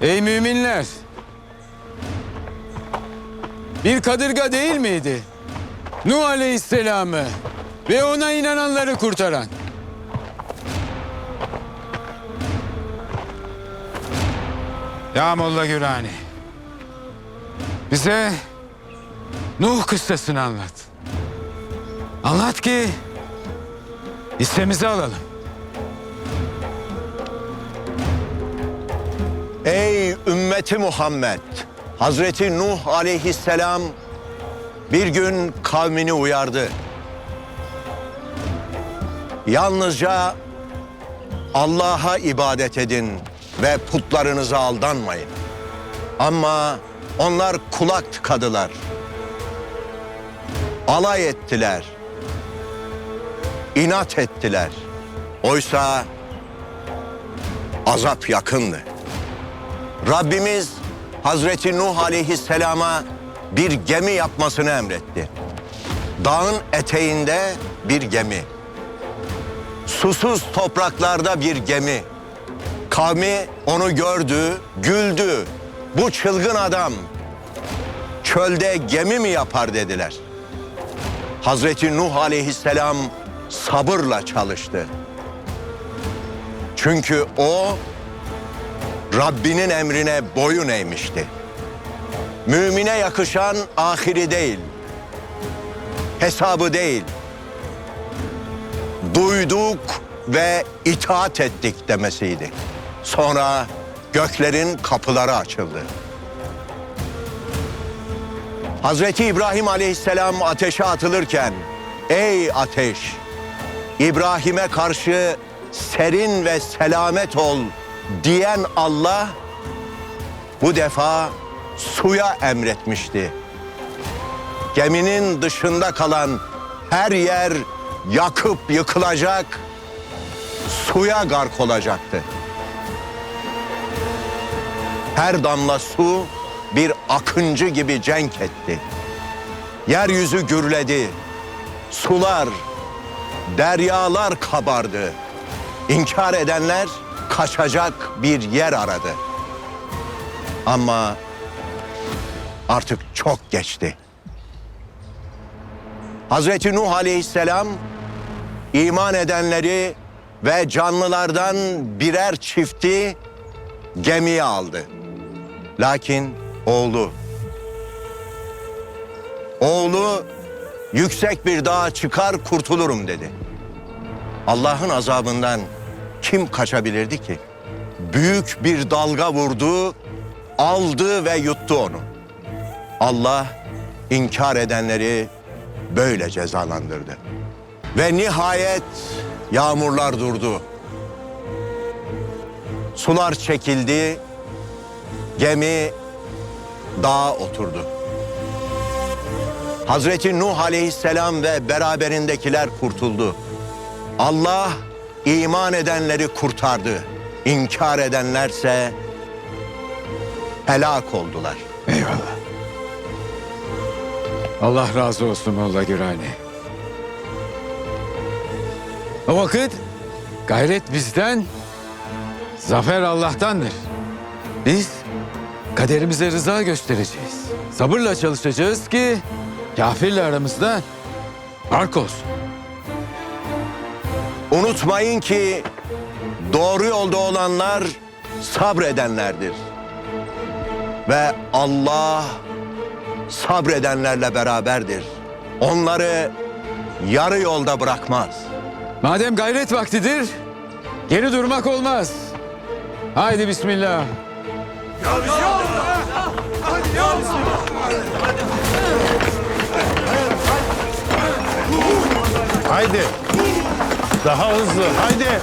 Ey müminler! Bir kadırga değil miydi? Nuh Aleyhisselam'ı ve ona inananları kurtaran. Ya Molla Gürani. Bize Nuh kıssasını anlat. Anlat ki hissemizi alalım. Ey ümmeti Muhammed! Hazreti Nuh aleyhisselam bir gün kavmini uyardı. Yalnızca Allah'a ibadet edin ve putlarınıza aldanmayın. Ama onlar kulak tıkadılar. Alay ettiler. inat ettiler. Oysa azap yakındı. Rabbimiz Hazreti Nuh aleyhisselama bir gemi yapmasını emretti. Dağın eteğinde bir gemi. Susuz topraklarda bir gemi. Kavmi onu gördü, güldü. Bu çılgın adam çölde gemi mi yapar dediler. Hazreti Nuh aleyhisselam sabırla çalıştı. Çünkü o Rabbinin emrine boyun eğmişti. Mümine yakışan ahiri değil, hesabı değil, duyduk ve itaat ettik demesiydi. Sonra göklerin kapıları açıldı. Hazreti İbrahim aleyhisselam ateşe atılırken, ey ateş, İbrahim'e karşı serin ve selamet ol diyen Allah bu defa suya emretmişti. Geminin dışında kalan her yer yakıp yıkılacak, suya gark olacaktı. Her damla su bir akıncı gibi cenk etti. Yeryüzü gürledi. Sular, deryalar kabardı. İnkar edenler kaçacak bir yer aradı. Ama artık çok geçti. Hazreti Nuh Aleyhisselam iman edenleri ve canlılardan birer çifti gemiye aldı. Lakin oğlu oğlu yüksek bir dağa çıkar kurtulurum dedi. Allah'ın azabından kim kaçabilirdi ki? Büyük bir dalga vurdu, aldı ve yuttu onu. Allah inkar edenleri böyle cezalandırdı. Ve nihayet yağmurlar durdu. Sular çekildi, gemi dağa oturdu. Hazreti Nuh aleyhisselam ve beraberindekiler kurtuldu. Allah iman edenleri kurtardı. İnkar edenlerse helak oldular. Eyvallah. Allah razı olsun Molla Gürani. O vakit gayret bizden, zafer Allah'tandır. Biz kaderimize rıza göstereceğiz. Sabırla çalışacağız ki kafirle aramızda fark olsun. Unutmayın ki doğru yolda olanlar sabredenlerdir. Ve Allah sabredenlerle beraberdir. Onları yarı yolda bırakmaz. Madem gayret vaktidir, geri durmak olmaz. Haydi bismillah. Haydi. Daha hızlı. Haydi.